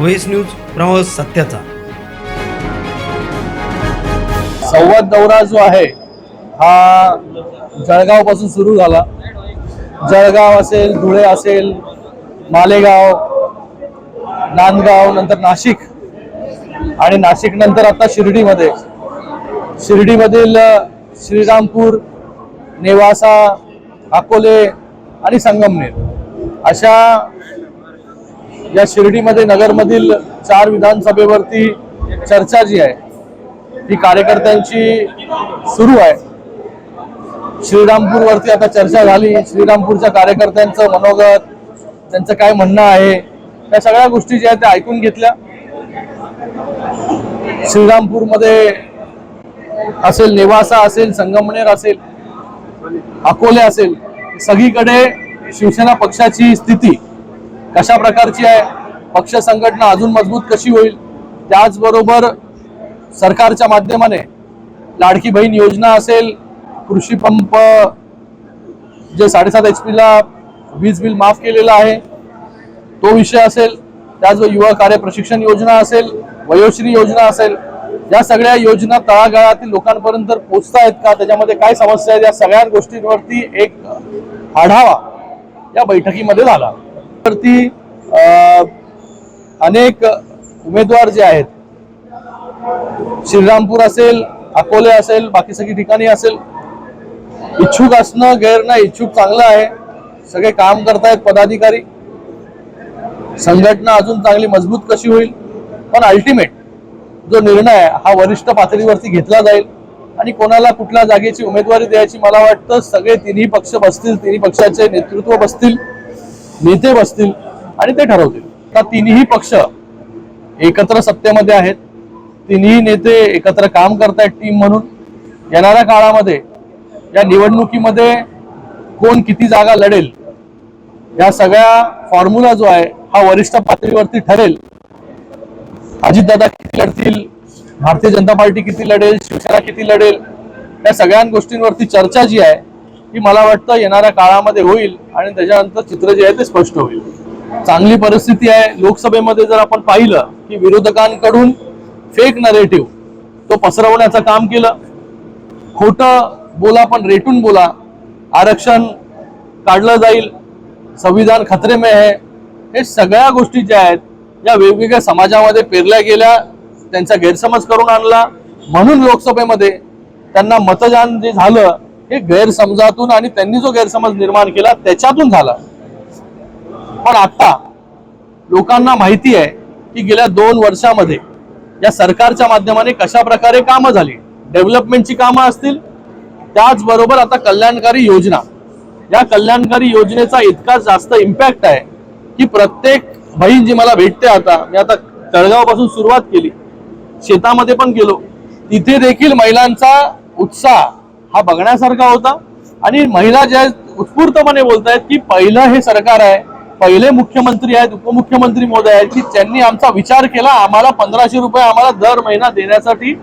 OS news प्रवास सत्याचा. संवाद दौरा जो आहे हा जळगावपासून सुरू झाला. जळगाव असेल धुळे असेल मालेगाव नांदगाव नंतर नाशिक आणि नाशिक नंतर आता शिर्डीमध्ये. शिर्डीमधील श्रीरामपूर नेवासा अकोले आणि संगमनेर अशा या शिर्डीमध्ये नगरमधील चार विधानसभेवरती चर्चा जी आहे ती कार्यकर्त्यांची सुरू आहे. श्रीरामपूरवरती आता चर्चा झाली. श्रीरामपूरच्या कार्यकर्त्यांचं मनोगत त्यांचं काय म्हणणं आहे या सगळ्या गोष्टी ज्या आहेत त्या ऐकून घेतल्या. श्रीरामपूरमध्ये असेल नेवासा असेल संगमनेर असेल अकोले असेल सगळीकडे शिवसेना पक्षाची स्थिती कशा प्रकारची आहे? पक्ष संघटना अजून मजबूत कशी होईल? त्याचबरोबर सरकारच्या माध्यमाने लाडकी बहीण योजना असेल कृषी पंप जे साडेसात एच पीला वीज बिल माफ केलेलं आहे तो विषय असेल त्याचबरोबर युवा कार्य प्रशिक्षण योजना असेल वयोश्री योजना असेल या सगळ्या योजना तळागाळातील लोकांपर्यंत पोचत आहेत का? त्याच्यामध्ये काय समस्या आहेत? या सगळ्या गोष्टींवरती एक आढावा या बैठकीमध्ये झाला. वरती अनेक उमेदवार जे आहेत श्रीरामपूर असेल अकोले असेल बाकी सगळी ठिकाणी असेल इच्छुक असणं गैर नाही इच्छुक चांगलं आहे. सगळे काम करतायत पदाधिकारी. संघटना अजून चांगली मजबूत कशी होईल? पण अल्टिमेट जो निर्णय आहे, हा वरिष्ठ पातळीवरती घेतला जाईल. आणि कोणाला कुठल्या जागेची उमेदवारी द्यायची मला वाटतं सगळे तिन्ही पक्ष बसतील तिन्ही पक्षाचे नेतृत्व बसतील. नेते बसतील आणि ते ठरवतील. आता तिन्ही पक्ष एकत्र सत्तेमध्ये आहेत. तिन्ही नेते एकत्र काम करतायत टीम म्हणून. येणाऱ्या काळामध्ये या निवडणुकीमध्ये कोण किती जागा लढेल या सगळ्या फॉर्म्युला जो आहे हा वरिष्ठ पातळीवरती ठरेल. अजितदादा किती लढतील भारतीय जनता पार्टी किती लढेल शिवसेना किती लढेल या सगळ्या गोष्टींवरती चर्चा जी आहे ही मला वाटतं येणाऱ्या काळामध्ये होईल आणि त्याच्यानंतर चित्र जे आहे ते स्पष्ट होईल. चांगली परिस्थिती आहे. लोकसभेमध्ये जर आपण पाहिलं की विरोधकांकडून फेक नरेटिव्ह तो पसरवण्याचं काम केलं. खोटं बोला पण रेटून बोला. आरक्षण काढलं जाईल. संविधान खत्रेमे आहे. हे सगळ्या गोष्टी ज्या आहेत या वेगवेगळ्या समाजामध्ये पेरल्या गेल्या त्यांचा गैरसमज करून आणला. म्हणून लोकसभेमध्ये त्यांना मतदान जे झालं हे गैरसमजातून आणि त्यांनी जो गैरसमज निर्माण केला त्याच्यातून झाला. पण आता लोकांना माहिती आहे की गेल्या दोन वर्षामध्ये या सरकारच्या माध्यमाने कशा प्रकारे कामं झाली? डेव्हलपमेंटची कामं असतील त्याचबरोबर आता कल्याणकारी योजना. या कल्याणकारी योजनेचा इतका जास्त इम्पॅक्ट आहे की प्रत्येक बहीण जी मला भेटते आता मी आता तळगावपासून सुरुवात केली शेतामध्ये पण गेलो तिथे देखील महिलांचा उत्साह हा बघण्यासारखा होता. आणि महिला ज्या उत्स्फूर्तपणे बोलतायत की पहिलं हे सरकार आहे पहिले मुख्यमंत्री आहेत उपमुख्यमंत्री मोदी आहेत की त्यांनी आमचा विचार केला आम्हाला पंधराशे रुपये आम्हाला दर महिना देण्यासाठी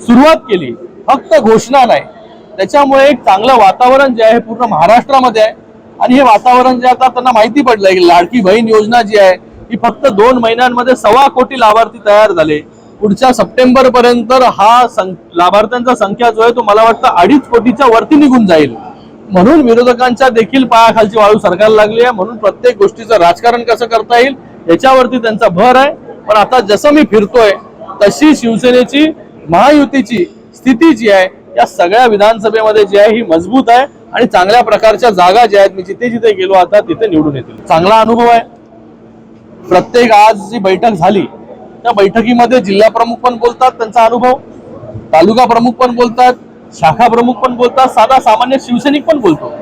सुरुवात केली. फक्त घोषणा नाही. त्याच्यामुळे एक चांगलं वातावरण जे आहे पूर्ण महाराष्ट्रामध्ये आहे. आणि हे वातावरण जे आता त्यांना माहिती पडलंय की लाडकी बहीण योजना जी आहे ही फक्त दोन महिन्यांमध्ये सव्वा कोटी लाभार्थी तयार झाले. पुढच्या सप्टेंबर पर्यंत हा सं- लाभार्थ्यांचा संख्या जो आहे तो मला वाटतं अडीच कोटीच्या वरती निघून जाईल. म्हणून विरोधकांच्या देखील पायाखालची वाळू सरकारला लागली आहे. म्हणून प्रत्येक गोष्टीचं राजकारण कसं करता येईल याच्यावरती त्यांचा भर आहे. पण आता जसं मी फिरतोय तशी शिवसेनेची महायुतीची स्थिती जी आहे या सगळ्या विधानसभेमध्ये जी आहे ही मजबूत आहे. आणि चांगल्या प्रकारच्या जागा ज्या आहेत मी जिथे जिथे गेलो आता तिथे निवडून येतील. चांगला अनुभव आहे. प्रत्येक आज जी बैठक झाली त्या बैठकीमध्ये जिल्हा प्रमुख पण बोलतात त्यांचा अनुभव. तालुका प्रमुख पण बोलतात शाखा प्रमुख पण बोलतात साधा सामान्य शिवसैनिक पण बोलतो.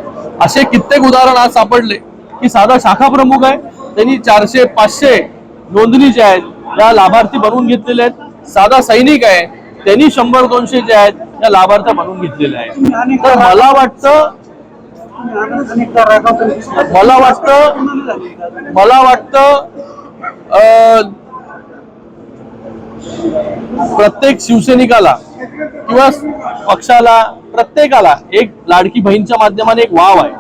असे कित्येक उदाहरण आज सापडले की साधा शाखा प्रमुख आहे त्यांनी चारशे पाचशे नोंदणी ज्या आहेत त्या लाभार्थी बनवून घेतलेल्या आहेत. साधा सैनिक आहे त्यांनी शंभर दोनशे जे आहेत त्या लाभार्थ्या बनवून घेतलेल्या आहेत. तर मला वाटतं मला वाटतं मला वाटतं अं, प्रत्येक शिवसैनिकाला किंवा पक्षाला प्रत्येकाला एक लाडकी बहीणच्या माध्यमाने एक वाव आहे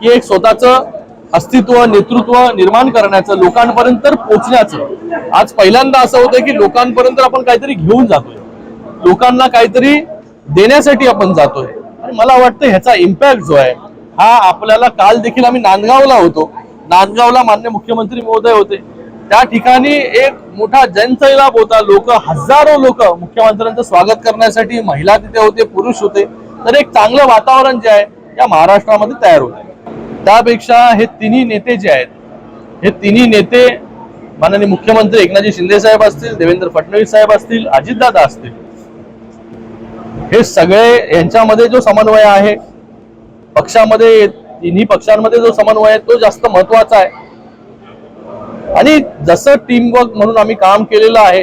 की एक स्वतःच अस्तित्व नेतृत्व निर्माण करण्याचं लोकांपर्यंत पोचण्याचं. आज पहिल्यांदा असं होतं की लोकांपर्यंत आपण काहीतरी घेऊन जातोय. लोकांना काहीतरी देण्यासाठी आपण जातोय. आणि मला वाटतं ह्याचा इम्पॅक्ट जो आहे हा आपल्याला काल देखील आम्ही नांदगावला होतो. नांदगावला मान्य मुख्यमंत्री महोदय होते. त्या ठिकाणी एक मोठा जनसैलाब होता. लोक हजारो लोक मुख्यमंत्र्यांचं स्वागत करण्यासाठी महिला तिथे होते पुरुष होते. तर एक चांगलं वातावरण जे आहे या महाराष्ट्रामध्ये तयार होत. आहे त्यापेक्षा हे तिन्ही नेते जे आहेत हे तिन्ही नेते माननीय मुख्यमंत्री एकनाथजी शिंदे साहेब असतील देवेंद्र फडणवीस साहेब असतील अजितदादा असतील. हे सगळे यांच्यामध्ये जो समन्वय आहे पक्षामध्ये तिन्ही पक्षांमध्ये जो समन्वय आहे तो जास्त महत्त्वाचा आहे. आणि जसं टीमवर्क म्हणून आम्ही काम केलेलं आहे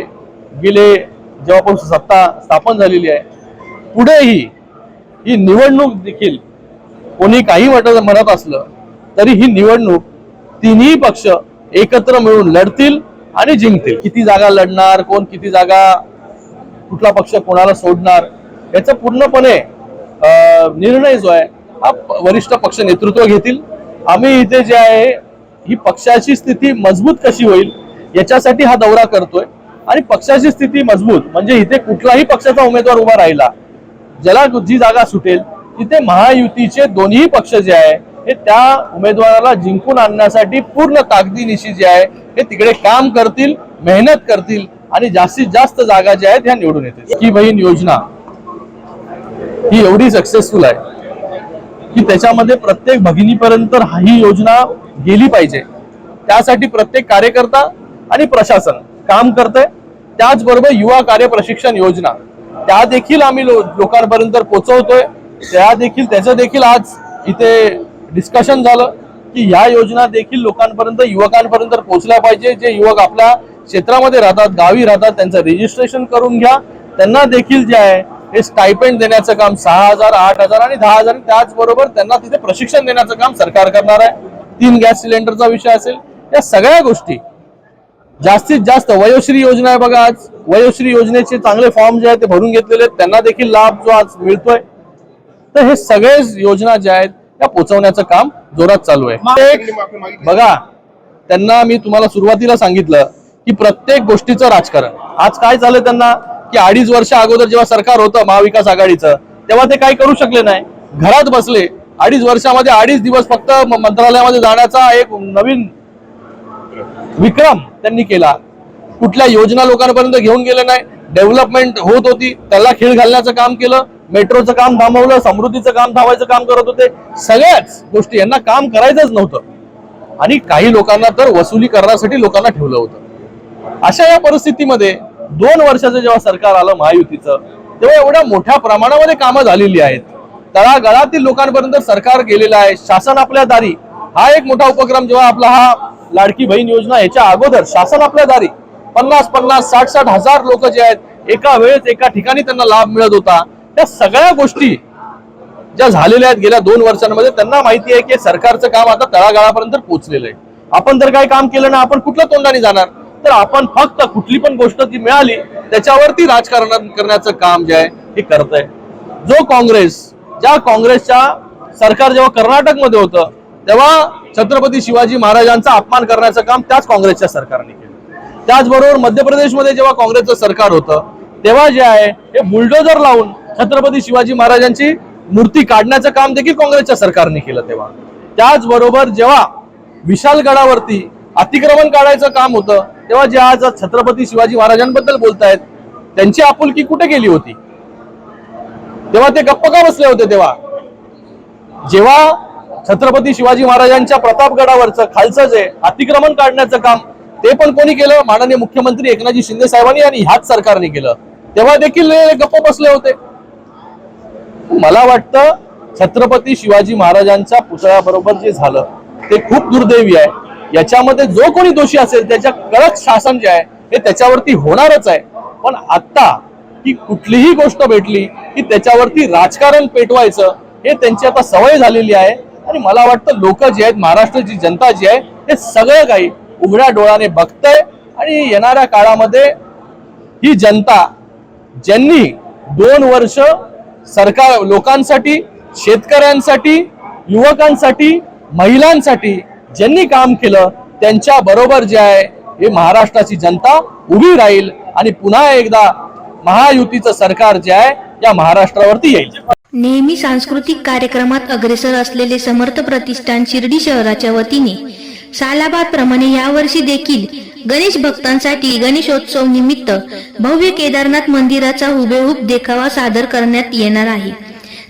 गेले जेव्हापासून सत्ता स्थापन झालेली आहे पुढेही ही निवडणूक देखील कोणी काही वाटत म्हणत असलं तरी ही निवडणूक तिन्ही पक्ष एकत्र मिळून लढतील आणि जिंकतील. किती जागा लढणार कोण किती जागा कुठला पक्ष कोणाला सोडणार याचा पूर्णपणे निर्णय जो आहे हा वरिष्ठ पक्ष नेतृत्व घेतील. आम्ही इथे जे आहे ही पक्षाची स्थिती मजबूत कशी होईल याच्यासाठी हा दौरा करतोय. आणि पक्षाची स्थिती मजबूत म्हणजे इथे कुठलाही पक्षाचा उमेदवार उभा राहिला ज्याला जी जागा सुटेल तिथे महायुतीचे दोन्ही पक्ष जे आहे हे त्या उमेदवाराला जिंकून आणण्यासाठी पूर्ण ताकदीनिशी जे आहे हे तिकडे काम करतील मेहनत करतील आणि जास्तीत जास्त जागा ज्या आहेत ह्या निवडून येतील. की बहीण योजना ही एवढी सक्सेसफुल आहे की त्याच्यामध्ये प्रत्येक भगिनीपर्यंत ही योजना गेली पाहिजे. त्यासाठी प्रत्येक कार्यकर्ता आणि प्रशासन काम करतंय. त्याचबरोबर युवा कार्य प्रशिक्षण योजना. त्या देखील आम्ही लो- लोकांपर्यंत पोहोचवतोय त्या देखील त्याचं देखील आज इथे डिस्कशन झालं की ह्या योजना देखील लोकांपर्यंत युवकांपर्यंत पोहोचल्या पाहिजे. जे युवक आपल्या क्षेत्रामध्ये राहतात गावी राहतात त्यांचं रजिस्ट्रेशन करून घ्या. त्यांना देखील जे आहे हे स्टायपेंड देण्याचं काम सहा हजार आठ हजार आणि दहा हजार त्याचबरोबर त्यांना तिथे प्रशिक्षण देण्याचं काम सरकार करणार आहे. तीन गॅस सिलेंडरचा विषय असेल या सगळ्या गोष्टी. जास्तीत जास्त वयोश्री योजना आहे बघा आज. वयोश्री योजनेचे चांगले फॉर्म जे आहेत ते भरून घेतलेले आहेत. त्यांना देखील लाभ जो आज मिळतोय. तर हे सगळे योजना ज्या आहेत त्या पोहोचवण्याचं काम जोरात चालू आहे. बघा त्यांना मी तुम्हाला सुरुवातीला सांगितलं की प्रत्येक गोष्टीचं राजकारण. आज काय झालं त्यांना? की अडीच वर्ष अगोदर जेव्हा सरकार होतं महाविकास आघाडीचं तेव्हा ते काही करू शकले नाही. घरात बसले अडीच वर्षामध्ये अडीच दिवस फक्त म- मंत्रालयामध्ये जाण्याचा एक नवीन विक्रम त्यांनी केला. कुठल्या योजना लोकांपर्यंत घेऊन गेले नाही. डेव्हलपमेंट होत होती. त्याला खीळ घालण्याचं काम केलं. मेट्रोचं काम थांबवलं. समृद्धीचं काम थांबायचं काम करत होते. सगळ्याच गोष्टी यांना काम करायचंच नव्हतं. आणि काही लोकांना तर वसुली करण्यासाठी लोकांना ठेवलं होतं. अशा या परिस्थितीमध्ये दोन वर्षाचं जेव्हा सरकार आलं महायुतीचं तेव्हा एवढ्या मोठ्या प्रमाणामध्ये कामं झालेली आहेत. तळागाळातील लोकांपर्यंत सरकार गेलेलं आहे. शासन आपल्या दारी. हा एक मोठा उपक्रम जेव्हा आपला हा लाडकी बहीण योजना याच्या अगोदर शासन आपल्या दारी. पन्नास पन्नास साठ साठ हजार लोक जे आहेत एका वेळेस एका ठिकाणी त्यांना लाभ मिळत होता. त्या सगळ्या गोष्टी ज्या झालेल्या आहेत गेल्या दोन वर्षांमध्ये त्यांना माहिती आहे की सरकारचं काम आता तळागाळापर्यंत पोहोचलेलं आहे. आपण जर काही काम केलं ना आपण कुठल्या तोंडाने जाणार? तर आपण फक्त कुठली पण गोष्ट ती मिळाली त्याच्यावरती राजकारण करण्याचं काम जे आहे हे करत आहे जो काँग्रेस ज्या काँग्रेसच्या सरकार जेव्हा कर्नाटकमध्ये होतं तेव्हा छत्रपती शिवाजी महाराजांचा अपमान करण्याचं काम त्याच काँग्रेसच्या सरकारने केलं. त्याचबरोबर मध्य प्रदेशमध्ये जेव्हा काँग्रेसचं सरकार होतं तेव्हा जे आहे हे बुलडोजर लावून छत्रपती शिवाजी महाराजांची मूर्ती काढण्याचं काम देखील काँग्रेसच्या सरकारने केलं तेव्हा. त्याचबरोबर जेव्हा विशालगडावरती अतिक्रमण काढायचं काम होतं तेव्हा जे आज छत्रपती शिवाजी महाराजांबद्दल बोलतायत त्यांची आपुलकी कुठे गेली होती? तेव्हा ते गप्प का बसले होते तेव्हा? जेव्हा छत्रपती शिवाजी महाराजांच्या प्रतापगडावरचं खालचं जे अतिक्रमण काढण्याचं काम ते पण कोणी केलं? माननीय मुख्यमंत्री एकनाथजी शिंदे साहेबांनी आणि ह्याच सरकारने केलं. तेव्हा देखील हे गप्प बसले होते. मला वाटतं छत्रपती शिवाजी महाराजांच्या पुतळ्याबरोबर जे झालं ते खूप दुर्दैवी आहे. याच्यामध्ये जो कोणी दोषी असेल त्याच्या कडक शासन जे आहे हे त्याच्यावरती होणारच आहे. पण आता की कुठलीही गोष्ट भेटली की त्याच्यावरती राजकारण पेटवायचं हे त्यांची आता सवय झालेली आहे. आणि मला वाटतं लोक जे आहेत महाराष्ट्राची जनता जी आहे हे सगळं काही उघड्या डोळ्याने बघतंय. आणि येणाऱ्या काळामध्ये ही जनता ज्यांनी दोन वर्ष सरकार लोकांसाठी शेतकऱ्यांसाठी युवकांसाठी महिलांसाठी ज्यांनी काम केलं त्यांच्या बरोबर जे आहे हे महाराष्ट्राची जनता उभी राहील. आणि पुन्हा एकदा महायुतीचं सरकार जे आहे या महाराष्ट्रावरती येईल. नेहमी सांस्कृतिक कार्यक्रमात अग्रेसर असलेले समर्थ प्रतिष्ठान शिर्डी शहराच्या वतीने सालाबाद प्रमाणे यावर्षी देखील गणेश भक्तांसाठी गणेशोत्सव निमित्त भव्य केदारनाथ मंदिराचा हुबेहूब देखावा सादर करण्यात येणार आहे.